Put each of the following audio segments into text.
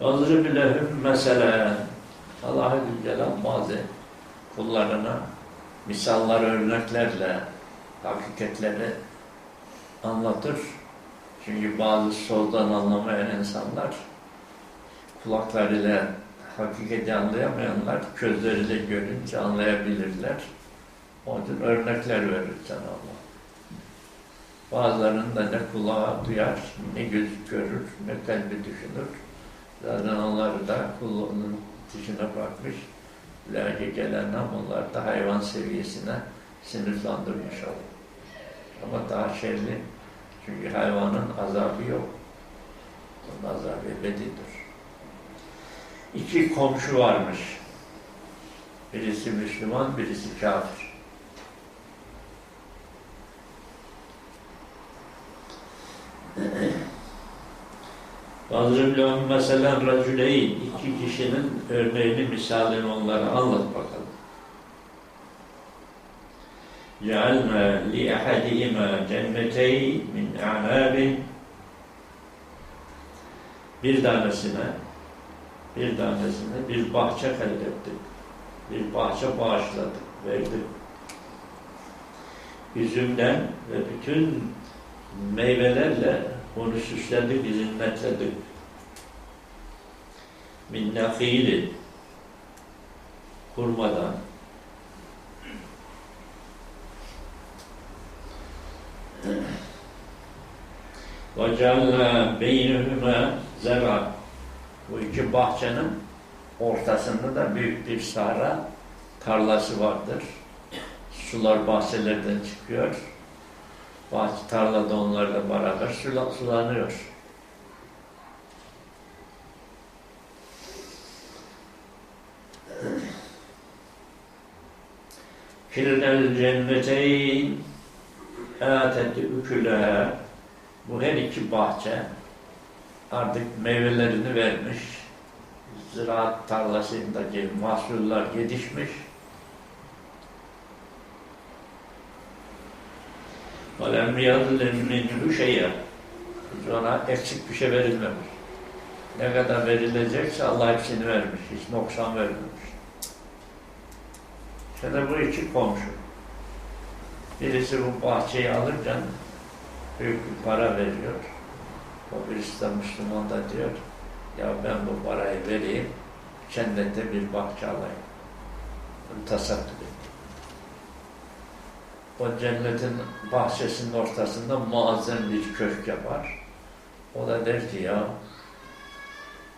وَضْرِبْ لَهُمْ mesela Allah-u Zülcelal bazı kullarına misallar, örneklerle hakikatleri anlatır. Çünkü bazı soldan anlamayan insanlar kulaklarıyla hakikati anlayamayanlar gözleriyle görünce anlayabilirler. Onun için örnekler verir Cenab-ı Allah. Bazılarının da ne kulağı duyar, ne göz görür, ne kalbi düşünür. Onları da kulluğunun dışına bırakmış. Lakin gelenler onlar da hayvan seviyesine sınıflandırmış olur. Ama daha şerli. Çünkü hayvanın azabı yok. Onun azabı ebedidir. İki komşu varmış. Birisi Müslüman, birisi kafir. Vazrib lehum meselen racüleyn iki kişinin örneğini, misalini onlara anlat bakalım. جعلنا لأحدهما جنتين min أعناب bir tanesine bir tanesine bir bahçe kaydettik. Bir bahçe bağışladık, verdik. Üzümden ve bütün meyvelerle onu süsledik, hizmetledik. Min nakilin kurmadan ve celle beynühüme zera bu iki bahçenin ortasında da büyük bir sahra tarlası vardır. Sular bahçelerden çıkıyor. Bahçe tarlada onlarla beraber sulanıyor. Kilnel cenneteyn âteti üküleha bu her iki bahçe artık meyvelerini vermiş. Ziraat tarlasındaki mahsuller yetişmiş. وَلَمْ يَظْلِمْ مِنْهُ شَيْئًا Hiç ona eksik bir şey verilmemiş. Ne kadar verilecekse Allah hepsini vermiş. Hiç noksan vermemiş. Şimdi bu iki komşu. Birisi bu bahçeyi alırken büyük bir para veriyor. O birisi de Müslüman da diyor, ya ben bu parayı vereyim, cennette bir bahçe alayım. Tasadduk etti. o cennetin bahçesinin ortasında muazzam bir köşk yapar. O da der ki ya,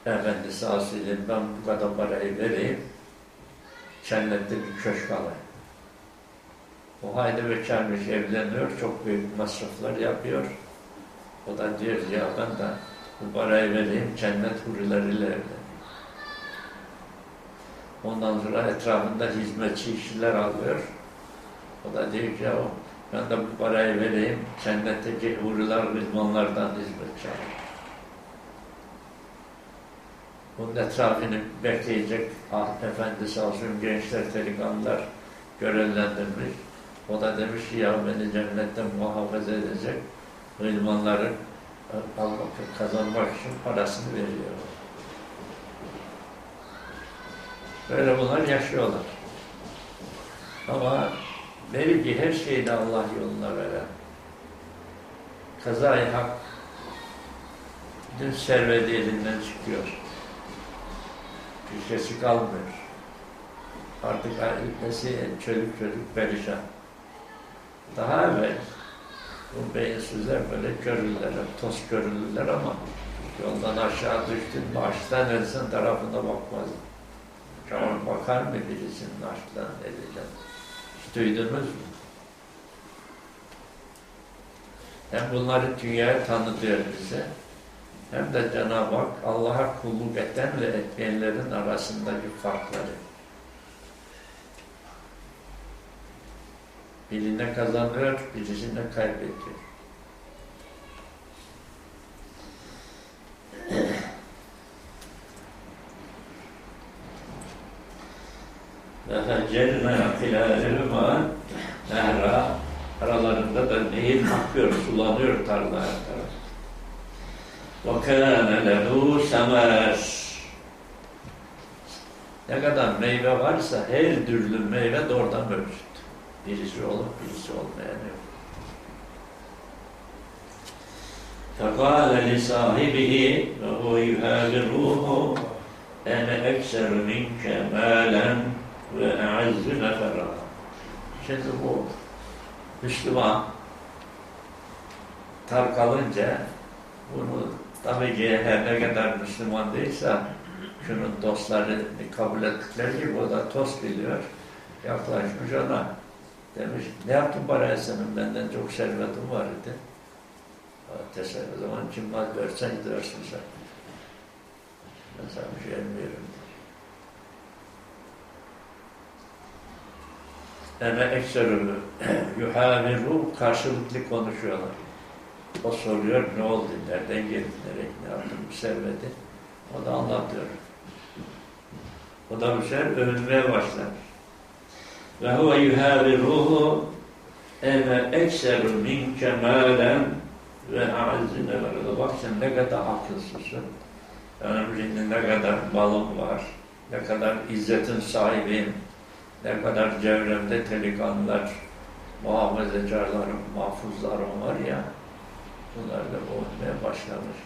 Efendi sağ olsun ben bu kadar parayı vereyim, cennette bir köşk alayım. O haydi bekarmış evleniyor, çok büyük masraflar yapıyor. O da diyor ya ben de bu parayı vereyim cennet hurileriyle evleneyim. Ondan sonra etrafında hizmetçi işçiler alıyor. O da diyor ki ya ben de bu parayı vereyim cennetteki huriler, rızmanlardan hizmetçi alayım. Bunun etrafını bekleyecek ah, efendi sağ olsun gençler, delikanlılar görevlendirmiş. O da demiş ki ya beni cennetten muhafaza edecek Müslümanları almak, kazanmak için parasını veriyor. Böyle bunlar yaşıyorlar. Ama belli ki her şeyi de Allah yoluna veren kazayı hak dün serveti elinden çıkıyor. Bir şeysi kalmıyor. Artık ailesi çocuk çocuk perişan. Daha evvel bu beyinsizler böyle görürler, toz görürler ama yoldan aşağı düştün mü açtan elsin tarafına bakmaz. Çağır bakar mı birisinin açtan eline? Hiç duydunuz mu? Hem bunları dünyaya tanıtıyor bize, hem de Cenab-ı Hak Allah'a kulluk eden ve etmeyenlerin arasındaki farkları Birine kazanıyor, birisine kaybediyor. Feheccelna hilalehuma nehra aralarında da nehir akıyor, sulanıyor tarlaya taraf. Ve kâne lehu semer Ne kadar meyve varsa her türlü meyve de orada mevcut. Birisi olup birisi olmayan yok. فقال لصاحبه وهو يهاجره أنا أكثر منك مالا ve e'izzi nefera. Şimdi bu Müslüman tar kalınca bunu tabii ki her ne kadar Müslüman değilse şunun dostları kabul ettikleri gibi o da tost biliyor. Yaklaşmış ona. Demiş, ne yaptın paraya senin? Benden çok servetim var idi. Tesadüf o zaman kim var görsen sen. Ben sana bir şey bilmiyorum. Ene ekserülü yuhaviru karşılıklı konuşuyorlar. O soruyor ne oldu, nereden geldin, nereye, ne yaptın, serveti. O da anlatıyor. O da bu sefer övünmeye başlar. Ve huve yuhaviruhu ene ekseru minke malen ve a'zine ve Bak sen ne kadar akılsızsın. Şimdi ne kadar malım var, ne kadar izzetin sahibiyim, ne kadar çevremde delikanlılar, muhafazakarlarım, mahfuzlarım var ya, bunlar da boğulmaya başlamış.